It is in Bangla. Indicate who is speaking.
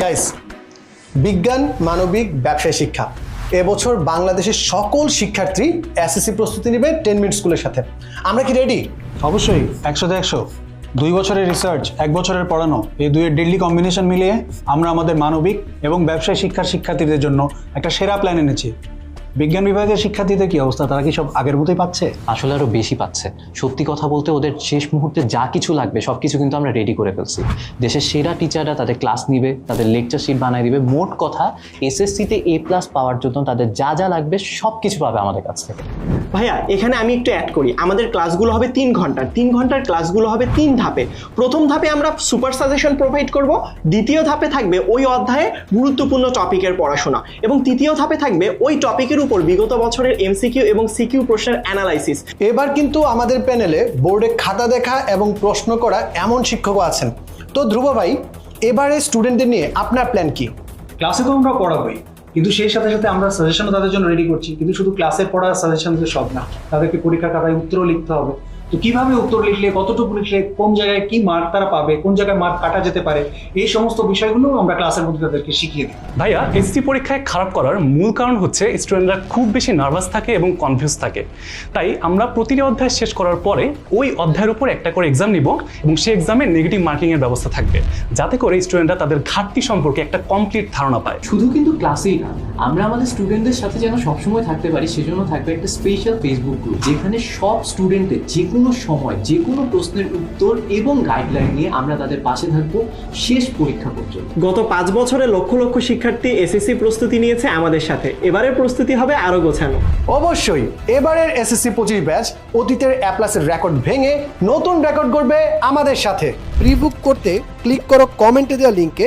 Speaker 1: গাইস বিজ্ঞান, মানবিক, ব্যবসায় শিক্ষা। এবছর বাংলাদেশের সকল শিক্ষার্থী এসএসসি প্রস্তুতি নেবে টেন মিনিট স্কুলের সাথে। আমরা কি রেডি
Speaker 2: অবশ্যই একশোতে একশো। দুই বছরের রিসার্চ এক বছরের পড়ানো, এই দুইয়ের ডেডলি কম্বিনেশন মিলিয়ে আমরা আমাদের মানবিক এবং ব্যবসায় শিক্ষার শিক্ষার্থীদের জন্য একটা সেরা প্ল্যান এনেছি। বিজ্ঞান বিভাগের শিক্ষার্থীদের কি অবস্থা? তারা কি সব আগের মতোই পাচ্ছে?
Speaker 3: আসলে আরও বেশি পাচ্ছে। সত্যি কথা বলতে ওদের শেষ মুহূর্তে যা কিছু লাগবে সব কিছু কিন্তু আমরা রেডি করে ফেলছি। দেশের সেরা টিচাররা তাদের ক্লাস নিবে তাদের লেকচার শিট বানিয়ে দিবে। মোট কথা এসএসসিতে এ প্লাস পাওয়ার জন্য তাদের যা যা লাগবে সব কিছু পাবে আমাদের কাছ থেকে।
Speaker 4: ভাইয়া এখানে আমি একটু অ্যাড করি। আমাদের ক্লাসগুলো হবে তিন ঘণ্টার। তিন ঘণ্টার ক্লাসগুলো হবে তিন ধাপে। প্রথম ধাপে আমরা সুপার সাজেশন প্রোভাইড করব। দ্বিতীয় ধাপে থাকবে ওই অধ্যায়ে গুরুত্বপূর্ণ টপিকের পড়াশোনা। এবং তৃতীয় ধাপে থাকবে ওই টপিকের উপর বিগত বছরের এমসিকিউ এবং সিকিউ প্রশ্নের অ্যানালাইসিস।
Speaker 1: এবার কিন্তু আমাদের প্যানেলে বোর্ডে খাতা দেখা এবং প্রশ্ন করা এমন শিক্ষক আছেন। তো ধ্রুব ভাই এবারে স্টুডেন্টদের নিয়ে আপনার প্ল্যান কি?
Speaker 2: ক্লাসে তো আমরা পড়াবই কিন্তু সেই সাথে সাথে আমরা সাজেশনও তাদের জন্য রেডি করছি কিন্তু শুধু ক্লাসে পড়া সাজেশন তো সব না। তাদেরকে পরীক্ষার খাতায় উত্তরও লিখতে হবে। তো কীভাবে উত্তর লিখলে কতটুকু লিখলে কোন জায়গায় কি মার্ক তারা পাবে কোন জায়গায় মার্ক কাটা যেতে পারে এই সমস্ত বিষয়গুলো আমরা ক্লাসের মধ্যে তাদেরকে শিখিয়ে দিই।
Speaker 5: ভাইয়া এসসি পরীক্ষায় খারাপ করার মূল কারণ হচ্ছে স্টুডেন্টরা খুব বেশি নার্ভাস থাকে এবং কনফিউজ থাকে। তাই আমরা প্রতিটি অধ্যায় শেষ করার পরে ওই অধ্যায়ের উপর একটা করে এক্সাম নিব এবং সেই এক্সামে নেগেটিভ মার্কিংয়ের ব্যবস্থা থাকবে। যাতে করে স্টুডেন্টরা তাদের ঘাটতি সম্পর্কে একটা কমপ্লিট ধারণা পায়।
Speaker 6: শুধু কিন্তু ক্লাসেই না আমরা আমাদের স্টুডেন্টদের সাথে যেন সবসময় থাকতে পারি সেজন্য থাকবে একটা স্পেশাল ফেসবুক গ্রুপ যেখানে সব স্টুডেন্টের যে কোনো সময় যে কোনো প্রশ্নের উত্তর এবং গাইডলাইন নিয়ে আমরা তাদের পাশে থাকব শেষ পরীক্ষা পর্যন্ত।
Speaker 4: গত পাঁচ বছরে লক্ষ লক্ষ শিক্ষার্থী এসএসসি প্রস্তুতি নিয়েছে আমাদের সাথে। এবারের প্রস্তুতি হবে আরও গোছানো।
Speaker 1: অবশ্যই এবারের এসএসসি পঁচিশ ব্যাচ অতীতের অ্যাপ্লাসের রেকর্ড ভেঙে নতুন রেকর্ড করবে আমাদের সাথে। প্রিবুক করতে ক্লিক করো কমেন্টে দেওয়া লিঙ্কে